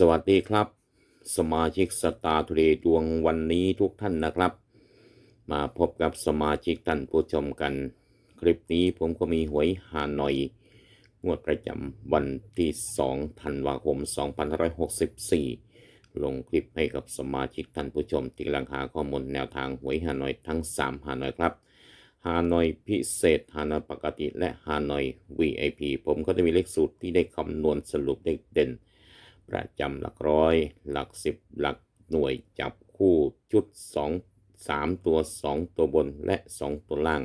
สวัสดีครับ สมาชิกสตาร์ทูเดดวงวันนี้ทุกท่านนะครับ มาพบกับสมาชิกท่านผู้ชมกัน คลิปนี้ผมก็มีหวยฮานอยงวดประจำวันที่2ธันวาคม2564 ลงคลิปให้กับสมาชิกท่านผู้ชมที่กำลังหาข้อมูลแนวทางหวยฮานอยทั้ง3ฮานอยครับฮานอยพิเศษฮานอยปกติและฮานอย VIP ผมก็จะมีเลขสูตรที่ได้คำนวณสรุปเลขเด่น ประจำหลักร้อย หลักสิบหลักหน่วยจับคู่ชุดสองสามตัวสองตัวบนและสองตัวล่าง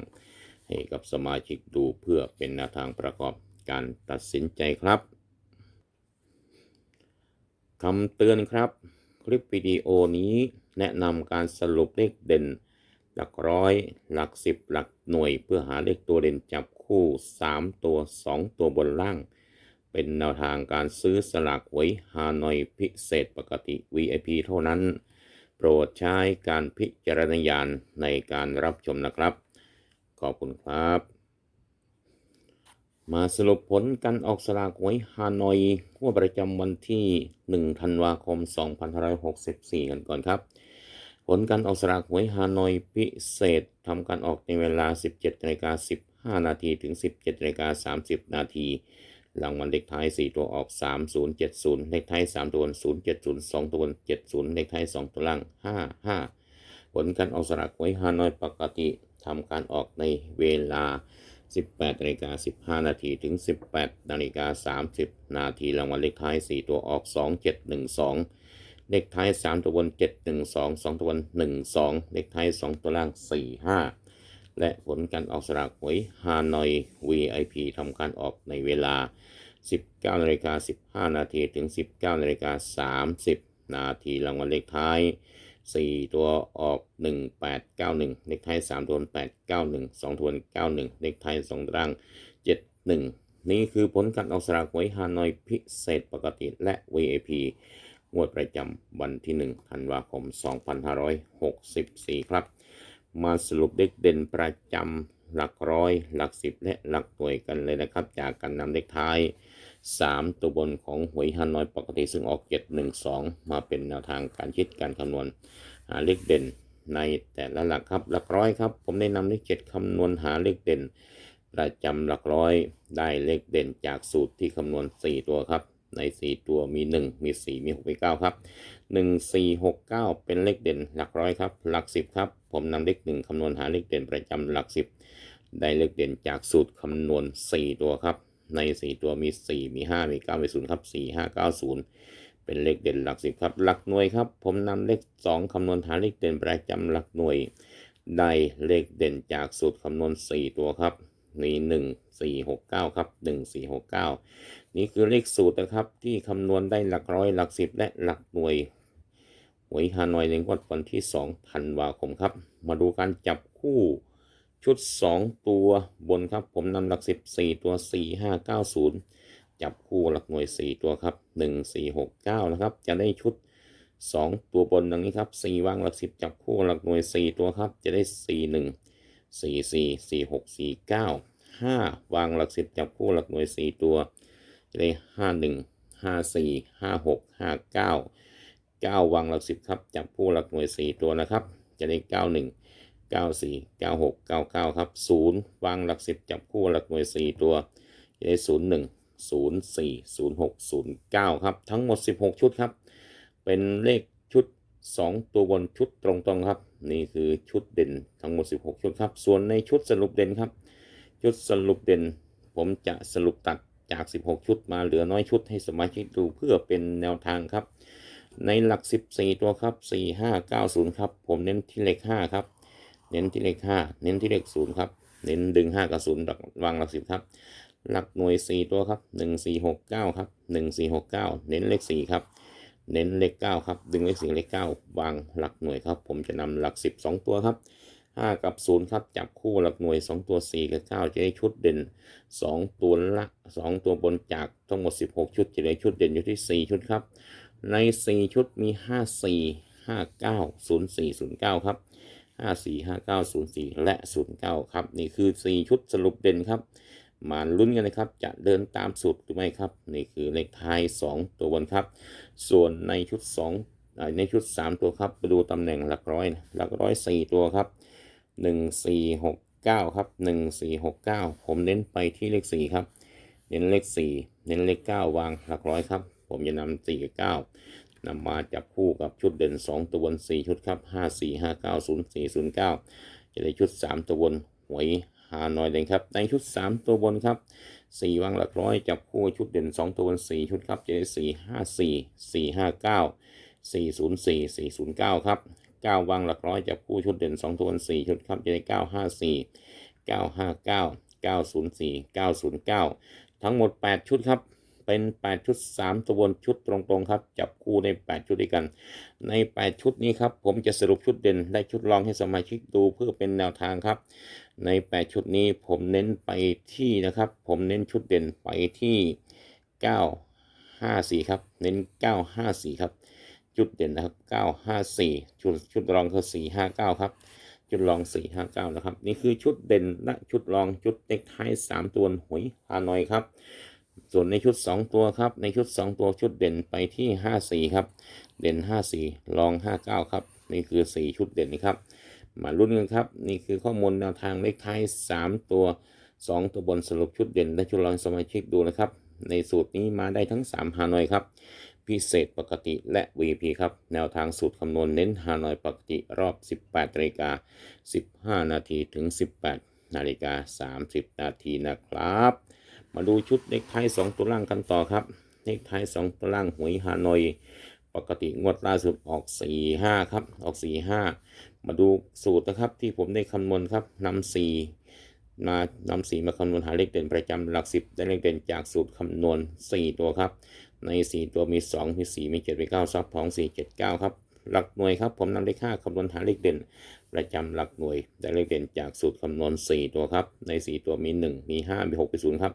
ให้กับสมาชิกดูเพื่อเป็นแนวทางประกอบการตัดสินใจครับคำเตือนครับ คลิปวิดีโอนี้แนะนำการสรุปเลขเด่น หลักร้อย หลักสิบหลักหน่วย เพื่อหาเลขตัวเด่นจับคู่ 3 ตัว 2 ตัวบนล่าง เป็นแนวทางการซื้อสลากหวยฮานอยพิเศษปกติ VIP เท่านั้น โปรดใช้การพิจารณญาณในการรับชมนะครับ ขอบคุณครับ มาสรุปผลการออกสลากหวยฮานอยงวประจำวันที่ 1 ธันวาคม 2564 กันก่อนครับ ผลการออกสลากหวยฮานอยพิเศษทำการออกในเวลา 17นาฬิกา15 นาทีถึง 17นาฬิกา30 นาที รางวัลเลขท้าย 4 ตัวออก 3070 เลขท้าย 3 ตัว070 2 ตัว 70 เลขท้าย 2 ตัวล่าง 55 ผลการออกสลากหวยฮานอยปกติทำการออกในเวลา 18นาฬิกา15 นาทีถึง 18นาฬิกา30 นาทีรางวัลเลขท้าย 4 ตัวออก 2712 เลขท้าย 3 ตัวบน712 2 ตัวบน12 เลขท้าย 2 ตัวล่าง 45 และผลการออกสลากหวยฮานอย VIP ทำการออกในเวลา 19นาฬิกา15 นาทีถึง 19นาฬิกา30 นาทีรางวัลเลขท้าย 4 ตัวออก 1891 เลขท้าย 3 ตัว 891 2 ตัว 91 เลขท้าย2ตัวล่าง 71 นี่คือผลการออกสลากหวยฮานอยพิเศษปกติและ VIP งวดประจำวันที่ 1 ธันวาคม 2564 ครับ มาสรุปเลขเด่นประจำหลักร้อย หลักสิบและหลักหน่วยกันเลยนะครับ จากการนำเลขท้าย 3 ตัวบนของหวยฮานอยปกติซึ่งออก712 มาเป็นแนวทางการคิดการคำนวณหาเลขเด่นในแต่ละหลักครับหลักร้อยครับ ผมได้นำเลขเจ็ดคำนวณหาเลขเด่น ประจำหลักร้อยได้เลขเด่นจากสูตรที่คำนวณ 4 ตัวครับ ใน 4 ตัวมี 1 มี 4 มี 6 มี 9 ครับ 1 4 6 9 เป็นเลขเด่นหลักร้อยครับ หลัก 10 ครับ ผมนำเลข 1คำนวณหาเลขเด่นประจำหลัก 10 ได้เลขเด่นจากสูตรคำนวณ 4 ตัวครับ ใน 4 ตัวมี 4 มี 5 มี 9 มี 0 ครับ 4 5 9 0 เป็นเลขเด่นหลัก 10 ครับ หลักหน่วยครับ ผมนำเลข 2คำนวณหาเลขเด่นประจำหลักหน่วย ได้เลขเด่นจากสูตรคำนวณ 4 ตัวครับ นี่หนึ่งสี่หกเก้าครับหนึ่งสี่หกเก้านี่คือเลขสูตรนะครับที่คำนวณได้หลักร้อยหลักสิบและหลักหน่วยหวยฮานอยในงวดวันที่สองธันวาคมครับ มาดูการจับคู่ชุดสองตัวบนครับผมนำหลักสิบสี่ตัวสี่ห้าเก้าศูนย์จับคู่หลักหน่วยสี่ตัวครับหนึ่งสี่หกเก้านะครับ จะได้ชุดสองตัวบนดังนี้ครับสี่วางหลักสิบจับคู่หลักหน่วยสี่ตัวครับ จะได้สี่หนึ่ง สี่สี่สี่หกสี่เก้าห้าวางหลักสิบจับคู่หลักหน่วยสี่ตัวจะได้ห้าหนึ่งห้าสี่ห้าหกห้าเก้าเก้าวางหลักสิบครับจับคู่หลักหน่วยสี่ตัวนะครับ จะได้เก้าหนึ่งเก้าสี่เก้าหกเก้าเก้าครับศูนย์วางหลักสิบจับคู่หลักหน่วยสี่ตัวจะได้ศูนย์หนึ่งศูนย์สี่ศูนย์หกศูนย์เก้าครับ ทั้งหมดสิบหกชุดครับ เป็นเลข 2 ตัวบนชุดตรงๆครับ นี่คือชุดเด่นทั้งหมด 16 ชุดครับ ส่วนในชุดสรุปเด่นครับ ชุดสรุปเด่น ผมจะสรุปตัดจาก 16 ชุดมาเหลือน้อยชุดให้สมาชิกดูเพื่อเป็นแนวทางครับ ในหลัก 14 ตัวครับ 4 5 9 0 ครับ ผมเน้นที่เลข 5 ครับ เน้นที่เลข 5 เน้นที่เลข 0 ครับ เน้นดึง 5 กับ0หลักวางหลัก 10 ครับ หลักหน่วย 4 ตัวครับ 1 4 6 9 ครับ 1 4 6 9 เน้นเลข 4 ครับ เน้นเลขเก้าครับ ดึงเลขสี่เลขเก้าวางหลักหน่วยครับ ผมจะนำหลักสิบสองตัวครับห้ากับศูนย์ครับจับคู่หลักหน่วยสองตัวสี่กับเก้าจะได้ชุดเด่นสองตัวละสองตัวบนจากทั้งหมดสิบหกชุดจะได้ชุดเด่นอยู่ที่สี่ชุดครับ ในสี่ชุดมีห้าสี่ห้าเก้าศูนย์สี่ศูนย์เก้าครับห้าสี่ห้าเก้าศูนย์สี่และศูนย์เก้าครับ นี่คือสี่ชุดสรุปเด่นครับ มาลุ้นกันนะครับ จะเดินตามสูตรหรือไม่ครับ นี่คือเลขท้าย 2 ตัวบนครับ ส่วนในชุด2อ่าในชุด 3 ตัวครับไปดูตำแหน่งหลักร้อยนะหลักร้อย 4 ตัวครับ 1 4 6 9 ครับ 1 4 6 9 ผมเน้นไปที่เลข 4 ครับ เน้นเลข 4 เน้นเลข 9 วางหลักร้อยครับ ผมจะนำ4กับ9นำมาจับคู่กับชุดเด่น 2 ตัวบน 4 ชุดครับ 5 4 5 9 0 4 0 9 จะได้ชุด 3 ตัวบนหวย หาหน่อยเด่นครับในชุด 3 ตัวบนครับ4วางหลักร้อยจับคู่ชุดเด่น 2 ตัวบน 4 ชุดครับจะได้4 5 4 4 5 9 4 0 4 4 0 9 ครับ 9 วางหลักร้อยจับคู่ชุดเด่น 2 ตัวบน 4 ชุดครับจะได้ 9 5 4 9 5 9 9 0 4 9 0 9 ทั้งหมด 8 ชุดครับ เป็น 8 ชุด 3 ตัวบนชุดตรงๆครับ จับคู่ใน 8 ชุดด้วยกัน ใน 8 ชุดนี้ครับ ผมจะสรุปชุดเด่นได้ชุดรองให้สมาชิกดูเพื่อเป็นแนวทางครับ ใน 8 ชุดนี้ผมเน้นไปที่นะครับ ผมเน้นชุดเด่นไปที่ 954 ครับ เน้น 954 ครับจุดเด่นนะครับ 954 ชุดชุดรองคือ 459 ครับชุดรอง 459 นะครับ นี่คือชุดเด่นและชุดรองชุดเน็กไท3ตัวหวยฮานอยครับ ส่วนในชุด 2 ตัวครับ ในชุด 2 ตัวชุดเด่นไปที่ 54 ครับ เด่น 54 รอง 59 ครับ นี่คือ 4 ชุดเด่นนะครับ มาลุ้นกันครับ นี่คือข้อมูลแนวทางเลขท้าย 3 ตัว 2 ตัวบนสรุปชุดเด่นและชุดรองสมาชิกดูนะครับ ในสูตรนี้มาได้ทั้ง3ฮานอยครับ พิเศษปกติและ VP ครับ แนวทางสูตรคำนวณเน้นฮานอยปกติรอบ 18นาฬิกา15 นาทีถึง 18 นาฬิกา 30 นาทีนะครับ มาดูชุดเลขท้าย2ตัวล่างกันต่อครับเลขท้าย2ตัวล่างหวยฮานอย ปกติงวดล่าสุดออก45ครับ ออก45มาดูสูตรนะครับที่ผมได้คำนวณครับนำ4มานำ4มาคำนวณหาเลขเด่นประจำหลัก10ได้เลขเด่นจากสูตรคำนวณ 4 ตัวครับ ใน 4 ตัวมี 2 มี 4 มี7มี9ซับของ 4 7 9 ครับ หลักหน่วยครับ ผมนำเลข5คำนวณหาเลขเด่น ประจำหลักหน่วย ได้เลขเด่นจากสูตรคำนวณ 4 ตัวครับ ใน 4 ตัวมี 1 มี 5 มี 6 มี 0 ครับ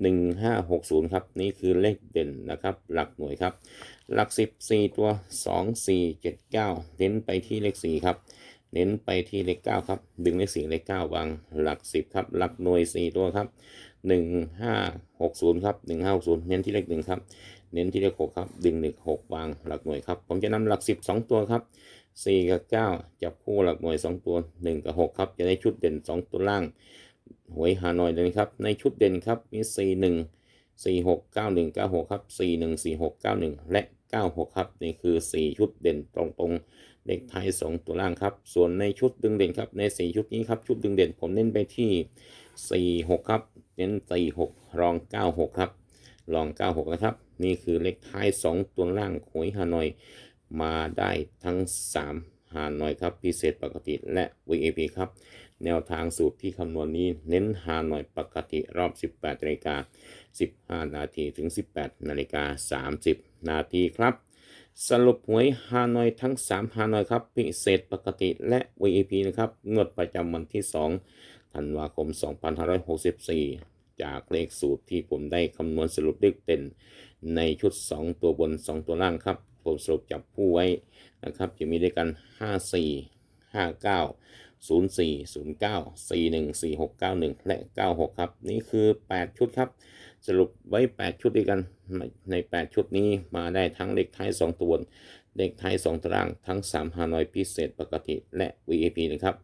1 5 6 0 ครับ นี่คือเลขเด่นนะครับ หลักหน่วยครับ หลัก 10 4 ตัว 2 4 7 9 เน้นไปที่เลข 4 ครับ เน้นไปที่เลข 9 ครับ ดึงเลข 4 เลข 9 วางหลัก 10 ครับ หลักหน่วย 4 ตัวครับ 1 5 6 0 ครับ 1 5 6 0 เน้นที่เลข 1 ครับ เน้นที่เลข 6 ครับ ดึงเลข6วางหลักหน่วยครับ ผมจะนำหลัก 10 2 ตัวครับ 4 กับ 9 จับคู่หลักหน่วย 2 ตัว 1 กับ 6 ครับ จะได้ชุดเด่น 2 ตัวล่าง หวยฮานอยเลยครับ ในชุดเด่นครับ มี 4 1 4 6 9 1 9 6 ครับ 4 1 4 6 9 1 และ 96 ครับ นี่คือ 4 ชุดเด่นตรงๆเลขท้าย2 ตัวล่างครับ ส่วนในชุดดึงเด่นครับ ใน 4 ชุดนี้ครับ ชุดดึงเด่นผมเน้นไปที่ 4 6 ครับ เน้น 4 6 รอง 96 ครับ รอง 96 นะครับ นี่คือเลขท้าย 2 ตัวล่างหวยฮานอย มาได้ทั้ง3ฮานอยครับ พิเศษปกติและ VIP ครับ แนวทางสูตรที่คำนวณนี้เน้นฮานอยปกติรอบ 18นาฬิกา15 นาทีถึง 18นาฬิกา30 นาทีครับ สรุปหวยฮานอยทั้ง 3 ฮานอยครับ พิเศษปกติและ VIP นะครับงวดประจำวันที่ 2 ธันวาคม 2564จากเลขสูตรที่ผมได้คำนวณสรุปเลขเด่นในชุด 2 ตัวบน 2 ตัวล่างครับ ผมสรุปจับผู้ไว้นะครับ จะมีด้วยกัน 54 59 04 09 41 46 91 และ 96 ครับ นี่คือ 8 ชุดครับ สรุปไว้ 8 ชุดด้วยกัน ใน 8 ชุดนี้มาได้ทั้งเลขท้าย 2 ตัวนเลขท้าย 2ตาราง ทั้ง3ฮานอยพิเศษปกติและ VIP นะครับ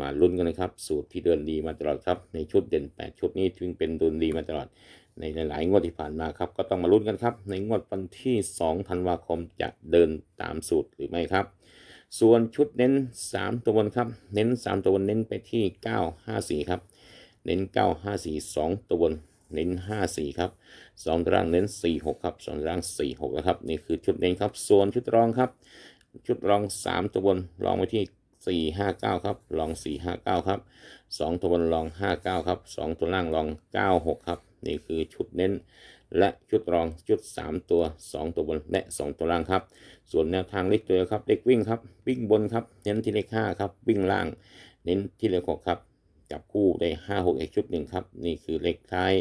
มาลุ้นกันนะครับ สูตรที่เดินดีมาตลอดครับ ในชุดเด่น 8 ชุดนี้ถึงเป็นเดินดีมาตลอด ในหลายงวดที่ผ่านมาครับ ก็ต้องมาลุ้นกันครับ ในงวดวันที่ 2 ธันวาคมจะเดินตามสูตรหรือไม่ครับ ส่วนชุดเน้น 3 ตัวบนครับ เน้น 3 ตัวบนเน้นไปที่ 954 ครับ เน้น 954 2 ตัวบนเน้น 54 ครับ2ตารางเน้น 46 ครับ2ตาราง 46 นะครับ นี่คือชุดเน้นครับ ส่วนชุดรองครับ ชุดรอง 3 ตัวบน รองไปที่ 459ครับรอง459ครับ2ตัวบนรอง59ครับ2ตัวล่างรอง96ครับ นี่คือชุดเน้น และชุดรองชุด3ตัว2ตัวบนและ2ตัวล่างครับ ส่วนแนวทางเลขตัวครับเลขวิ่งครับ วิ่งบนครับเน้นที่เลข5ครับ วิ่งล่าง เน้นที่เลข6ครับ จับคู่ได้5 6อีกชุดหนึ่งครับ นี่คือเลขท้าย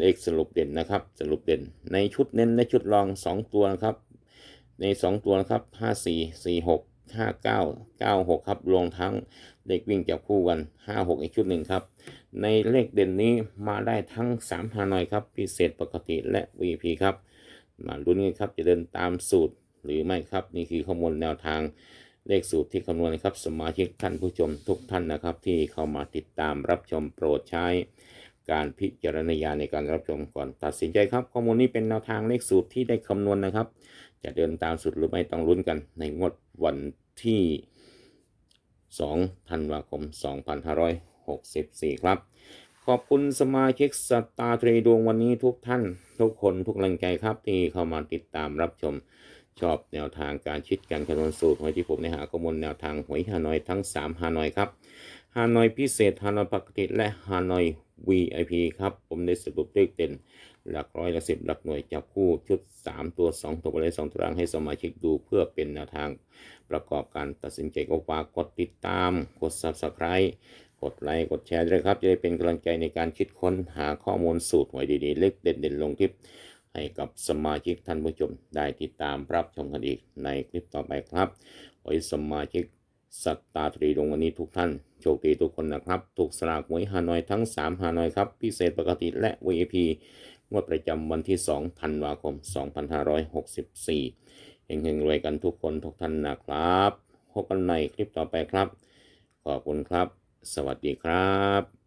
เลขสรุปเด่นนะครับ สรุปเด่น ในชุดเน้นและชุดรอง 2 ตัวนะครับ ใน 2 ตัวนะครับ 5 4 4 6 ห้าเก้าเก้าหกครับรวมทั้งเลขวิ่งจับคู่กันห้าหกอีกชุดหนึ่งครับ ในเลขเด่นนี้มาได้ทั้งสามฮานอยครับ พิเศษปกติและ VP ครับ มาลุ้นกันครับจะเดินตามสูตรหรือไม่ครับ นี่คือข้อมูลแนวทางเลขสูตรที่คำนวณนะครับ สมาชิกท่านผู้ชมทุกท่านนะครับ ที่เข้ามาติดตามรับชมโปรดใช้การพิจารณาในการรับชมก่อนตัดสินใจครับ ข้อมูลนี้เป็นแนวทางเลขสูตรที่ได้คำนวณนะครับ จะเดินตามสูตรหรือไม่ต้องลุ้นกันในงวดวันที่ 2 ธันวาคม 2564 ครับ ขอบคุณสมาชิกสตาร์เทรดวงวันนี้ทุกท่าน ทุกคนทุกแรงใจครับที่เข้ามาติดตามรับชมชอบแนวทางการชิดการคำนวณสูตรหวยที่ผมได้หาข้อมูลแนวทางหวยฮานอยทั้ง 3 ฮานอยครับฮานอยพิเศษฮานอยปกติและฮานอย VIP ครับ ผมได้สรุปเลขเด่น หลักร้อยหลักสิบหลักหน่วยจับคู่ชุด 3 ตัว 2 ตัวไปเลย2ตารางให้สมาชิกดูเพื่อเป็นแนวทางประกอบการตัดสินใจก็ฝากกดติดตาม กด Subscribe กดไลค์กดแชร์ด้วยครับ จะได้เป็นกำลังใจในการคิดค้นหาข้อมูลสูตรหวยดีๆ เล็กเด่นๆ ลงคลิป ให้กับสมาชิกท่านผู้ชมได้ติดตามรับชมกันอีกในคลิปต่อไปครับขอให้สมาชิกสัตตาตรีดวงวันนี้ทุกท่าน โชคดีทุกคนนะครับ ถูกสลากหวยฮานอยทั้ง 3 ฮานอยครับ พิเศษปกติและ VIP งวดประจำวันที่2ธันวาคม 2564เฮงๆรวยกันทุกคนทุกท่านนะครับพบกันในคลิปต่อไปครับ ขอบคุณครับ สวัสดีครับ